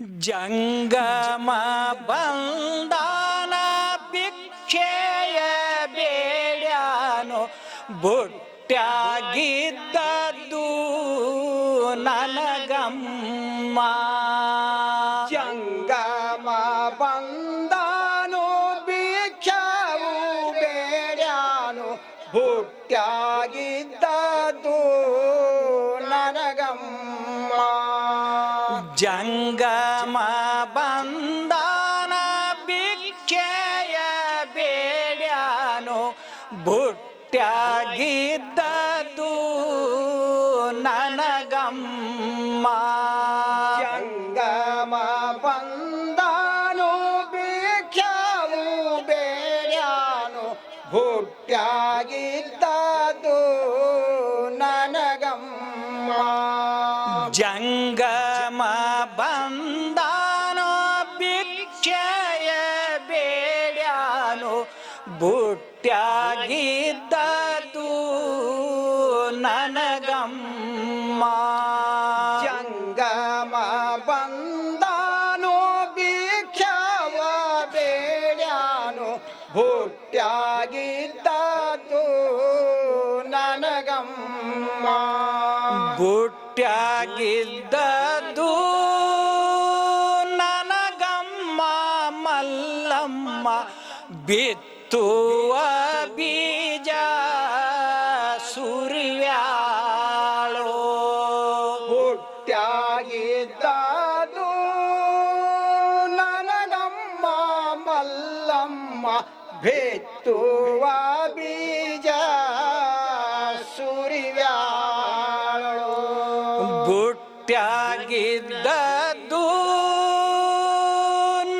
ಜಂಗಮ ಬಂದಾನ ಭಿಕ್ಷೆಯ ಬೇಡ್ಯಾನು ಬುಟ್ಟಾಗಿದ್ದದ್ದು ನನಗಮ್ಮ. ಜಂಗಮ ಬಂದಾನು ಭಿಕ್ಷವು ಬೇಡ್ಯಾನು ಹುಟ್ಟ್ಯಾಗಿದ್ದದು ಜಂಗಮ ಬಂದಾನ ಭಿಕ್ಷೆಯ ಬೇಡ್ಯಾನು? ಬುಟ್ಟಾಗಿದ್ದದು ನನಗಮ್ಮ. ಜಂಗಮ ಬಂದಾನು ಭಿಕ್ಷವು ಬೇಡ್ಯಾನು? ಹುಟ್ಟ್ಯಾಗಿದ್ದದು ಬುಟ್ಟ್ಯಾಗಿದ್ದದು ನನಗಮ್ಮ. ಜಂಗಮ ಬಂದಾನು ಭಿಕ್ಷವ ಬೇಡ್ಯಾನು ಹುಟ್ಟ್ಯಾಗಿದ್ದದು ನನಗಮ್ಮ. ಬುಟ್ಟ್ಯಾಗಿದ್ದದು ನನಗಮ್ಮ ಮಲ್ಲಮ್ಮ ಬಿತ್ತುವ ಬೀಜ ಸುರಿವ್ಯಾಳೋ. ಹುಟ್ಟ್ಯಾಗಿದ್ದದು ನನಗಮ್ಮ ಮಲ್ಲಮ್ಮ ಬೆತ್ತುವ ಬೀಜ ಸುರಿವ್ಯಾಳು. ಬುಟ್ಟ್ಯಾಗಿದ್ದದ್ದು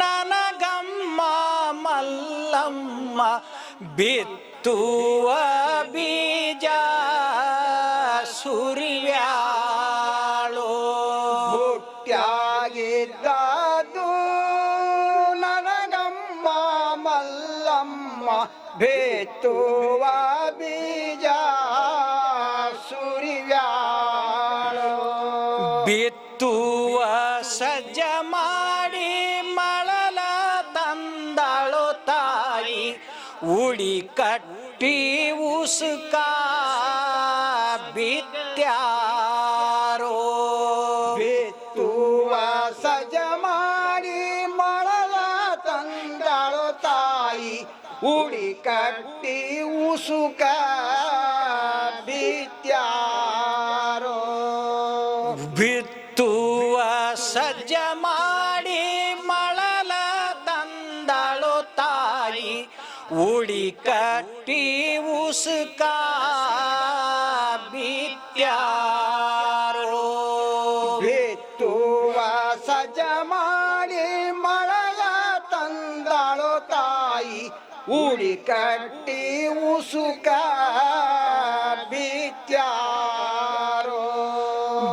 ನನಗಮ್ಮ ಮಲ್ಲಮ್ಮ ಬಿತ್ತುವ ಬೀಜ ಸುರಿವ್ಯಾಳೋ ಹುಟ್ಟ್ಯಾಗಿದ್ದದು ನನಗಮ್ಮ ಮಲ್ಲಮ್ಮ ಬೆತ್ತುವ ಬೀಜ ಸುರಿವ್ಯಾಳು ಬಿತ್ತುವ ಉಡಿ ಕಟ್ಟಿ ಉಸುಕ ಬಿತ್ಯಾರೋ? ಬಿತ್ತುವ ಸಜ ಮಾಡಿ ಮಳಲ ತಂದಳು ತಾಯಿ. ಉಡಿ ಕಟ್ಟಿ ಉಸುಕ ಬಿತ್ಯಾರೋ? ಬಿತ್ತುವ ಸಜ್ಜ ಮಾಡಿ ಕಟ್ಟಿ ಉಸುಕ ಬಿತ್ಯಾರೋ ಬಿತ್ತುವ ಸಜ ಮಾಡಿ ಮಳಲ ತಂದಳು ತಾಯಿ ಉಡಿ ಕಟ್ಟಿ ಉಸುಕ ಬಿತ್ಯಾರೋ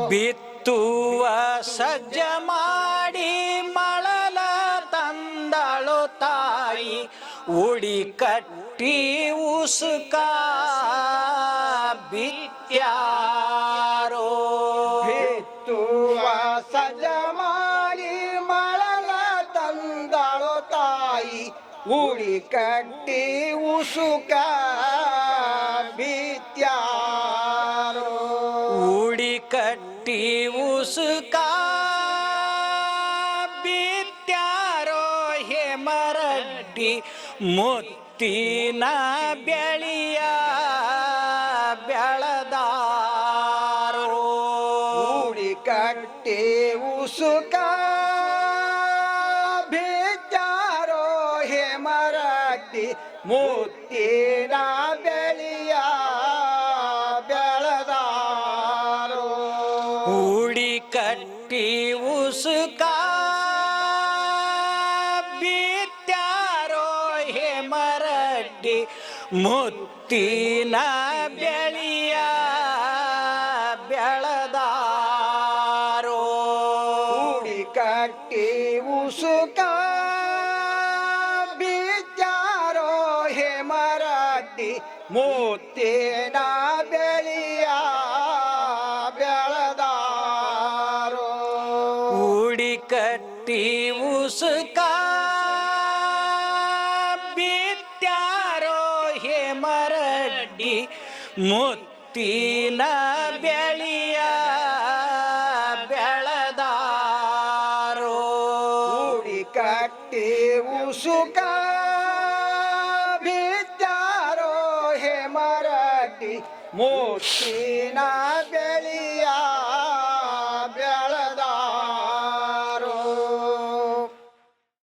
ಬಿತ್ತುವ ಸಜ್ಜ ಮಾಡಿ ತಾಯಿ ಉಡಿ ಕಟ್ಟಿ ಉಸುಕ ಬಿತ್ಯಾರೋ ಬಿತ್ತುವ ಸಜ ಮಾಡಿ ಮಳಲ ತಂದಳು ತಾಯಿ ಉಡಿ ಕಟ್ಟಿ ಉಸುಕ ಬಿತ್ಯಾರೋ ಉಡಿ ಮುತ್ತಿನ ಬೆಳೆಯ ಬೆಳದಾರು. ಕಟ್ಟಿ ಉಸುಕ ಬಿತ್ಯಾರೋ ಹೇಮರಡ್ಡಿ ಮುತ್ತಿನ ಬೆಳೆಯ ಬೆಳೆದಾರೋ ಮುತ್ತಿನ ಬೆಳಿಯ ಬೆಳದಾರೋ. ಕಟ್ಟಿ ಉಸುಕ ಬಿತ್ಯಾರೋ ಹೇಮರಾಟಿ ಮುತ್ತಿನ ಬೆಳಿಯ ಬೆಳದಾರೋ. ಉಡಿ ಕಟ್ಟಿ ಕಟ್ಟಿ ಉಸುಕ ಮುತ್ತಿನ ಬೆಳಿಯ ಬೆಳದಾರೋ. ಕಟ್ಟಿ ಉಸುಕ ಬಿದ್ದಾರೋ ಹೇಮರಡ್ಡಿ. ಮುತ್ತಿನ ಬೆಳೆಯ